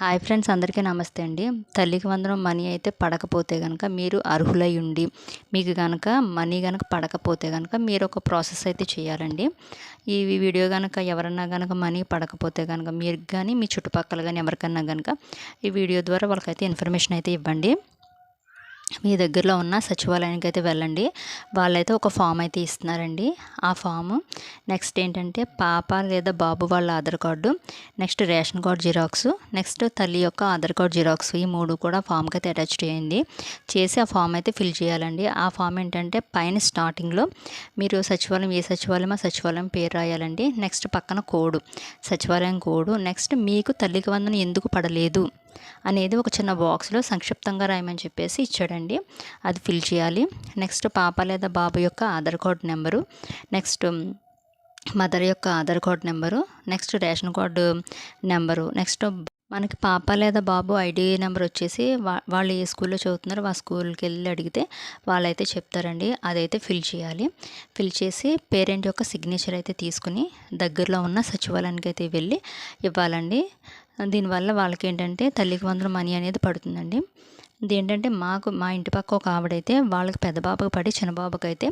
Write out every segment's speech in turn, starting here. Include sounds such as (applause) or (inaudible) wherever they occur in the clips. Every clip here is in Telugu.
హాయ్ ఫ్రెండ్స్ అందరికీ నమస్తే అండి. తల్లికి వందనం మనీ అయితే పడకపోతే కనుక మీరు అర్హులై ఉండి మీకు కనుక మనీ కనుక పడకపోతే కనుక మీరు ఒక ప్రాసెస్ అయితే చేయాలండి. ఈ వీడియో కనుక ఎవరన్నా కనుక మనీ పడకపోతే కనుక మీరు కానీ మీ చుట్టుపక్కల కానీ ఎవరికన్నా కనుక ఈ వీడియో ద్వారా వాళ్ళకైతే ఇన్ఫర్మేషన్ అయితే ఇవ్వండి. మీ దగ్గరలో ఉన్న సచివాలయానికి అయితే వెళ్ళండి. వాళ్ళైతే ఒక ఫామ్ అయితే ఇస్తున్నారండి. ఆ ఫాము. నెక్స్ట్ ఏంటంటే పాప లేదా బాబు వాళ్ళ Aadhaar card next ration card xerox next తల్లి యొక్క ఆధార్ కార్డు జిరాక్స్ ఈ మూడు కూడా ఫామ్కి అయితే అటాచ్ చేయండి. చేసి ఆ ఫామ్ అయితే ఫిల్ చేయాలండి. ఆ ఫామ్ ఏంటంటే పైన స్టార్టింగ్లో మీరు సచివాలయం ఏ సచివాలయం ఆ సచివాలయం పేరు రాయాలండి. నెక్స్ట్ పక్కన కోడు సచివాలయం కోడు. నెక్స్ట్ మీకు తల్లికి వందన ఎందుకు పడలేదు? అనేది ఒక చిన్న బాక్స్లో సంక్షిప్తంగా రాయమని చెప్పేసి ఇచ్చాడండి. అది ఫిల్ చేయాలి. నెక్స్ట్ పాప లేదా బాబు యొక్క Aadhaar card number. Next mother యొక్క Aadhaar card number. Next ration card number. Next మనకి పాప లేదా బాబు ఐడి నెంబర్ వచ్చేసి వా వాళ్ళు ఏ స్కూల్లో చదువుతున్నారో ఆ స్కూల్కి వెళ్ళి అడిగితే వాళ్ళైతే చెప్తారండి. అదైతే ఫిల్ చేయాలి. ఫిల్ చేసి పేరెంట్ యొక్క సిగ్నేచర్ అయితే తీసుకుని దగ్గరలో ఉన్న సచివాలయానికి అయితే వెళ్ళి ఇవ్వాలండి. దీనివల్ల వాళ్ళకి ఏంటంటే తల్లికి వందలు మనీ అనేది పడుతుందండి. ఇదేంటంటే మాకు మా ఇంటి పక్క ఒక ఆవిడైతే వాళ్ళకి పెద్ద బాబుకి పడి చిన్న బాబుకి అయితే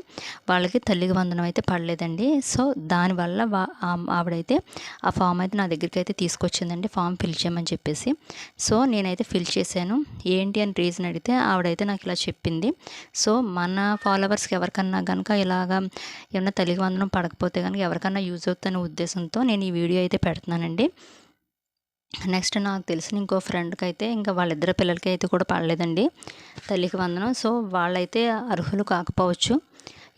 వాళ్ళకి తల్లికి వందనం అయితే పడలేదండి. సో దానివల్ల వా ఆవిడైతే ఆ ఫామ్ అయితే నా దగ్గరికి అయితే తీసుకొచ్చిందండి. ఫామ్ ఫిల్ చేయమని చెప్పేసి. సో నేనైతే ఫిల్ చేశాను. ఏంటి అని రీజన్ అడిగితే ఆవిడైతే నాకు ఇలా చెప్పింది. సో మన ఫాలోవర్స్కి ఎవరికన్నా కనుక ఇలాగా ఏమన్నా తల్లికి వందనం పడకపోతే కనుక ఎవరికన్నా యూజ్ అవుతుందనే ఉద్దేశంతో నేను ఈ వీడియో అయితే పెడుతున్నానండి. నెక్స్ట్ నాకు తెలిసిన ఇంకో ఫ్రెండ్కి అయితే ఇంకా వాళ్ళిద్దరు పిల్లలకి అయితే కూడా పడలేదండి. తల్లికి వందనం. సో వాళ్ళైతే అర్హులు కాకపోవచ్చు.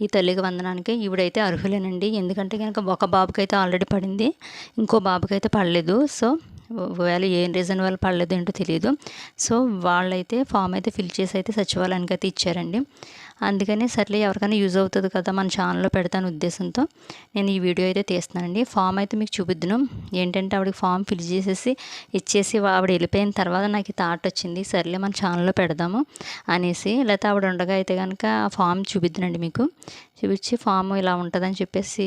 ఈ తల్లికి వందనానికి ఈవిడైతే అర్హులేనండి. ఎందుకంటే కనుక ఒక బాబుకి అయితే ఆల్రెడీ పడింది ఇంకో బాబుకి అయితే పడలేదు. సో ఒకవేళ ఏం రీజన్ వల్ల పడలేదు ఏంటో తెలియదు సో వాళ్ళైతే ఫామ్ అయితే ఫిల్ చేసి అయితే సచివాలయానికి అయితే ఇచ్చారండి. అందుకని సర్లే ఎవరికైనా యూజ్ అవుతుంది కదా మన ఛానల్లో పెడతాను ఉద్దేశంతో. నేను ఈ వీడియో అయితే తీస్తున్నానండి. ఫామ్ అయితే మీకు చూపిద్దును. ఏంటంటే ఆవిడకి ఫామ్ ఫిల్ చేసేసి ఇచ్చేసి ఆవిడ వెళ్ళిపోయిన తర్వాత నాకు థాట్ వచ్చింది. సర్లే మన ఛానల్లో పెడదాము అనేసి. లేకపోతే ఆవిడ ఉండగా అయితే కనుక ఫామ్ చూపిద్దునండి మీకు. చూపించి ఫామ్ ఇలా ఉంటుందని చెప్పేసి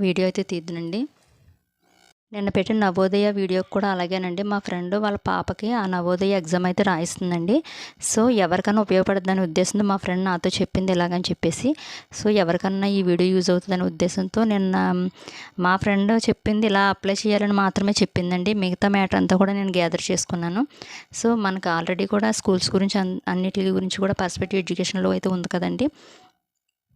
వీడియో అయితే తీద్దునండి. నిన్న పెట్టిన నవోదయ వీడియో కూడా అలాగేనండి. మా ఫ్రెండ్ వాళ్ళ పాపకి ఆ నవోదయ ఎగ్జామ్ అయితే రాయిస్తుందండి. సో ఎవరికైనా ఉపయోగపడద్దని ఉద్దేశంతో మా ఫ్రెండ్ నాతో చెప్పింది ఇలాగని చెప్పేసి సో ఎవరికన్నా ఈ వీడియో యూజ్ అవుతుందనే ఉద్దేశంతో నిన్న మా ఫ్రెండ్ చెప్పింది ఇలా అప్లై చేయాలని మాత్రమే చెప్పిందండి. మిగతా మ్యాటర్ అంతా కూడా నేను గ్యాదర్ చేసుకున్నాను. సో మనకు ఆల్రెడీ కూడా స్కూల్స్ గురించి అన్నిటి గురించి కూడా పర్స్పెక్టివ్ ఎడ్యుకేషన్లో అయితే ఉంది కదండి.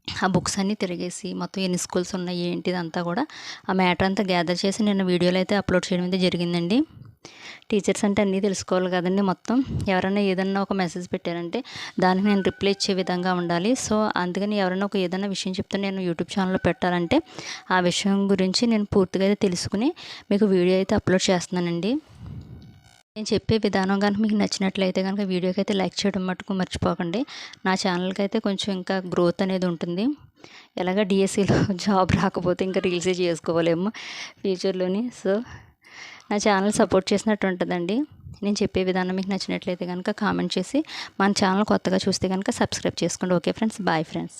ఆ బుక్స్ అన్నీ తిరిగేసి మొత్తం ఎన్ని స్కూల్స్ ఉన్నాయి ఏంటిది అంతా కూడా ఆ మ్యాటర్ అంతా గ్యాదర్ చేసి నిన్న వీడియోలు అయితే అప్లోడ్ చేయడం అయితే జరిగిందండి. టీచర్స్ అంటే అన్నీ తెలుసుకోవాలి కదండి మొత్తం. ఎవరైనా ఏదన్నా ఒక మెసేజ్ పెట్టారంటే దానికి నేను రిప్లై ఇచ్చే విధంగా ఉండాలి. సో అందుకని ఎవరైనా ఒక ఏదైనా విషయం చెప్తే నేను యూట్యూబ్ ఛానల్లో పెట్టాలంటే ఆ విషయం గురించి నేను పూర్తిగా అయితే తెలుసుకుని మీకు వీడియో అయితే అప్లోడ్ చేస్తున్నానండి. నేను చెప్పే విధానం కనుక మీకు నచ్చినట్లయితే కనుక వీడియోకి అయితే లైక్ చేయడం మటుకు మర్చిపోకండి. నా ఛానల్కి అయితే కొంచెం ఇంకా గ్రోత్ అనేది ఉంటుంది. ఎలాగ డిఎస్సిలో (laughs) జాబ్ రాకపోతే ఇంకా రీల్సే చేసుకోవాలేమో ఫ్యూచర్లోని. సో నా ఛానల్ సపోర్ట్ చేసినట్టు ఉంటుందండి. నేను చెప్పే విధానం మీకు నచ్చినట్లయితే కనుక కామెంట్ చేసి మన ఛానల్ కొత్తగా చూస్తే కనుక సబ్స్క్రైబ్ చేసుకోండి. Okay friends bye friends.